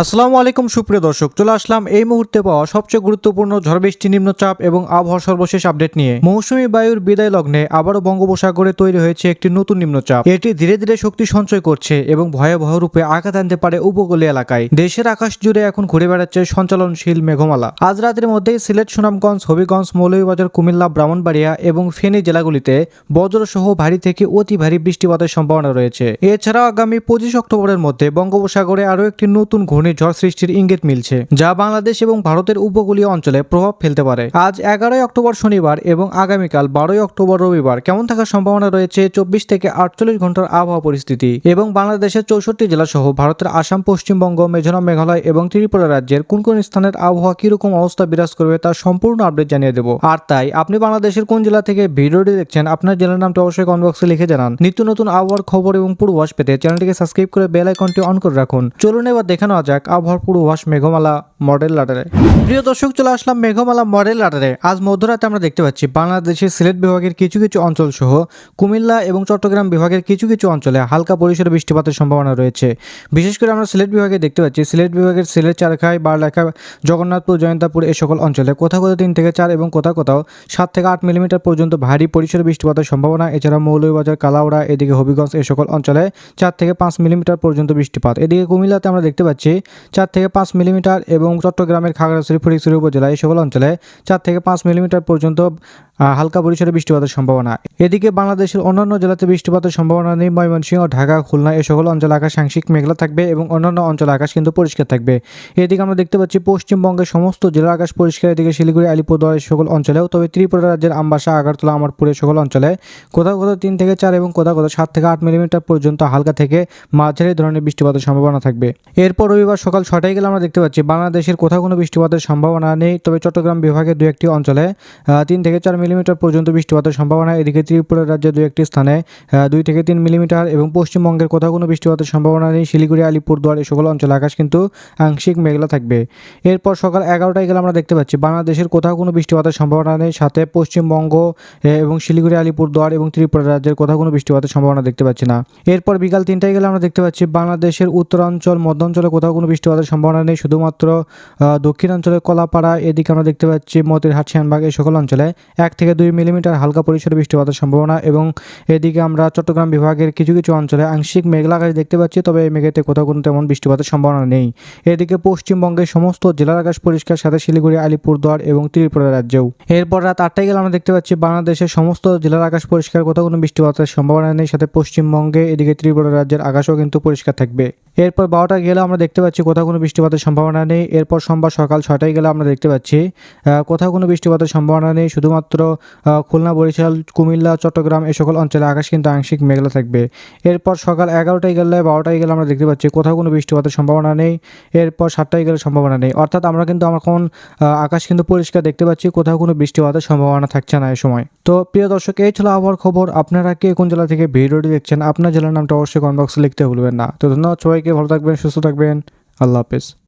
আসসালামু আলাইকুম, সুপ্রিয় দর্শক। চলে আসলাম এই মুহূর্তে পাওয়া সবচেয়ে গুরুত্বপূর্ণ ঝড় বৃষ্টি নিম্নচাপ এবং আবহাওয়া সর্বশেষ আপডেট নিয়ে। মৌসুমী বায়ুর বিদায় লগ্নে আবারও বঙ্গোপসাগরে তৈরি হয়েছে একটি নতুন নিম্নচাপ। এটি ধীরে ধীরে শক্তি সঞ্চয় করছে এবং ভয়াবহ রূপে আঘাত আনতে পারে উপকূলীয় এলাকায়। দেশের আকাশ জুড়ে এখন ঘুরে বেড়াচ্ছে সঞ্চালনশীল মেঘমালা। আজ রাতের মধ্যেই সিলেট, সুনামগঞ্জ, হবিগঞ্জ, মৌলভীবাজার, কুমিল্লা, ব্রাহ্মণবাড়িয়া এবং ফেনী জেলাগুলিতে বজ্রসহ ভারী থেকে অতি ভারী বৃষ্টিপাতের সম্ভাবনা রয়েছে। এছাড়াও আগামী পঁচিশ অক্টোবরের মধ্যে বঙ্গোপসাগরে আরও একটি নতুন ঘূর্ণিঝড় সৃষ্টির ইঙ্গিত মিলছে, যা বাংলাদেশ এবং ভারতের উপকূলীয় অঞ্চলে প্রভাব ফেলতে পারে। আজ এগারোই অক্টোবর শনিবার এবং আগামীকাল বারোই অক্টোবর রবিবার কেমন থাকার সম্ভাবনা রয়েছে চব্বিশ থেকে আটচল্লিশ ঘণ্টার আবহাওয়া পরিস্থিতি। এবং বাংলাদেশের চৌষট্টি জেলা সহ ভারতের আসাম, পশ্চিমবঙ্গ মেঘালয় মেঘালয় এবং ত্রিপুরা রাজ্যের কোন কোন স্থানের আবহাওয়া কীরকম অবস্থা বিরাজ করবে তার সম্পূর্ণ আপডেট জানিয়ে দেবো। আর তাই, আপনি বাংলাদেশের কোন জেলা থেকে ভিডিওটি দেখছেন, আপনার জেলার নামটা অবশ্যই কমেন্ট বক্সে লিখে জানান। নিত্য নতুন আবহাওয়ার খবর এবং পূর্বাস পেতে চ্যানেলটিকে সাবস্ক্রাইব করে বেল আইকনটি অন করে রাখুন। চলুন এবার দেখে নেওয়া যাক, আবহাওয়ার পূর্বাভাস মেঘমালা মডেল লাটারে প্রিয় দর্শক, চলে আসলাম মেঘমালা মডেল লাটারে আজ মধ্যরাতে আমরা দেখতে পাচ্ছি, বাংলাদেশের সিলেট বিভাগের কিছু কিছু অঞ্চল সহ কুমিল্লা এবং চট্টগ্রাম বিভাগের কিছু কিছু অঞ্চলে হালকা পরিসরে বৃষ্টিপাতের সম্ভাবনা রয়েছে। বিশেষ করে আমরা সিলেট বিভাগে দেখতে পাচ্ছি, সিলেট বিভাগের সিলেট, চারখাই বারলেখা জগন্নাথপুর, জয়ন্তাপুর এ সকল অঞ্চলে কোথাও কোথাও তিন থেকে চার এবং কোথাও কোথাও সাত থেকে আট মিলিমিটার পর্যন্ত ভারী পরিসরে বৃষ্টিপাতের সম্ভাবনা। এছাড়া মৌলভীবাজার, কালাউড়া, এদিকে হবিগঞ্জ এ সকল অঞ্চলে চার থেকে পাঁচ মিলিমিটার পর্যন্ত বৃষ্টিপাত। এদিকে কুমিল্লাতে আমরা দেখতে পাচ্ছি চার থেকে পাঁচ মিলিমিটার এবং চট্টগ্রামের খাগড়াছড়ি ফটিকছড়ি উপজেলা এই সকল অঞ্চলে চার থেকে পাঁচ মিলিমিটার পর্যন্ত হালকা পরিসরে বৃষ্টিপাতের সম্ভাবনা। এদিকে বাংলাদেশের অন্যান্য জেলাতে বৃষ্টিপাতের সম্ভাবনা নেই, ময়মনসিংহ, ঢাকা, খুলনা এই সকল অঞ্চলে আকাশ আংশিক মেঘলা থাকবে এবং অন্যান্য অঞ্চলে আকাশ কিন্তু পরিষ্কার থাকবে। এদিকে আমরা দেখতে পাচ্ছি পশ্চিমবঙ্গের সমস্ত জেলার আকাশ পরিষ্কার, এদিকে শিলিগুড়ি, আলিপুরদুয়ার সকল অঞ্চলেও, তবে ত্রিপুরা রাজ্যের আমবাসা, আগারতলা আমারপুর সকল অঞ্চলে কোথাও কোথাও তিন থেকে চার এবং কোথাও কোথাও সাত থেকে আট মিলিমিটার পর্যন্ত হালকা থেকে মাঝারি ধরনের বৃষ্টিপাতের সম্ভাবনা থাকবে। এরপর রবিবার সকাল ছটায় গেলে আমরা দেখতে পাচ্ছি বাংলাদেশের কোথাও কোনো বৃষ্টিপাতের সম্ভাবনা নেই, তবে চট্টগ্রাম বিভাগের দু একটি অঞ্চলে তিন থেকে চার মিলিমিটার পর্যন্ত বৃষ্টিপাতের সম্ভাবনা, এদিকে ত্রিপুরা রাজ্যের দু একটি স্থানে দুই থেকে তিন মিলিমিটার এবং পশ্চিমবঙ্গের কোথাও কোনো বৃষ্টিপাতের সম্ভাবনা নেই। শিলিগুড়ি আলিপুরদুয়ার এই সকল অঞ্চলে আকাশ কিন্তু আংশিক মেঘলা থাকবে। এরপর সকাল এগারোটায় গেলে আমরা দেখতে পাচ্ছি বাংলাদেশের কোথাও কোনো বৃষ্টিপাতের সম্ভাবনা নেই। সাথে পশ্চিমবঙ্গ এবং শিলিগুড়ি আলিপুরদুয়ার এবং ত্রিপুরা রাজ্যের কোথাও কোনো বৃষ্টিপাতের সম্ভাবনা দেখতে পাচ্ছি না। এরপর বিকাল তিনটায় গেলে আমরা দেখতে পাচ্ছি বাংলাদেশের উত্তরাঞ্চল মধ্যাঞ্চলে কোথাও কোনো বৃষ্টিপাতের সম্ভাবনা নেই। শুধুমাত্র আহ, দক্ষিণাঞ্চলে কলাপাড়া এদিকে আমরা দেখতে পাচ্ছি মতিরহাট শ্যানবাগ এই সকল অঞ্চলে এক থেকে দুই মিলিমিটার হালকা পরিসরে বৃষ্টিপাতের সম্ভাবনা এবং এদিকে আমরা চট্টগ্রাম বিভাগের কিছু কিছু অঞ্চলে আংশিক মেঘলা আকাশ দেখতে পাচ্ছি, তবে এই মেঘেতে কোথাও কোনো তেমন বৃষ্টিপাতের সম্ভাবনা নেই। এদিকে পশ্চিমবঙ্গের সমস্ত জেলার আকাশ পরিষ্কার, সাথে শিলিগুড়ি, আলিপুরদুয়ার এবং ত্রিপুরা রাজ্যেও। এরপর রাত আটটায় গেলে আমরা দেখতে পাচ্ছি বাংলাদেশের সমস্ত জেলার আকাশ পরিষ্কার, কোথাও কোনো বৃষ্টিপাতের সম্ভাবনা নেই, সাথে পশ্চিমবঙ্গে এদিকে ত্রিপুরা রাজ্যের আকাশও কিন্তু পরিষ্কার থাকবে। এরপর বারোটা গেলে আমরা দেখতে পাচ্ছি কোথাও কোনো বৃষ্টিপাতের সম্ভাবনা নেই। এরপর সোমবার সকাল ছটায় গেলে আমরা দেখতে পাচ্ছি কোথাও কোনো বৃষ্টিপাতের সম্ভাবনা নেই, শুধুমাত্র খুলনা, বরিশাল, কুমিল্লা চট্টগ্রাম এই সকল অঞ্চলে আকাশ কিন্তু আংশিক মেঘলা থাকবে। এরপর সকাল এগারোটায় গেলে বারোটায় গেলে আমরা দেখতে পাচ্ছি কোথাও কোনো বৃষ্টিপাতের সম্ভাবনা নেই। এরপর সাতটায় গেলে সম্ভাবনা নেই। অর্থাৎ আমরা কিন্তু এখন আকাশ কিন্তু পরিষ্কার দেখতে পাচ্ছি, কোথাও কোনো বৃষ্টিপাতের সম্ভাবনা থাকছে না এই সময়। তো প্রিয় দর্শক, এই ছিল আবহাওয়ার খবর। আপনারা কে কোন জেলা থেকে ভিডিওটি দেখছেন, আপনার জেলার নামটা অবশ্যই কমেন্ট বক্সে লিখতে ভুলবেন না। তো ধন্যবাদ সবাইকে, ভালো থাকবেন, সুস্থ থাকবেন। আল্লাহ হাফেজ।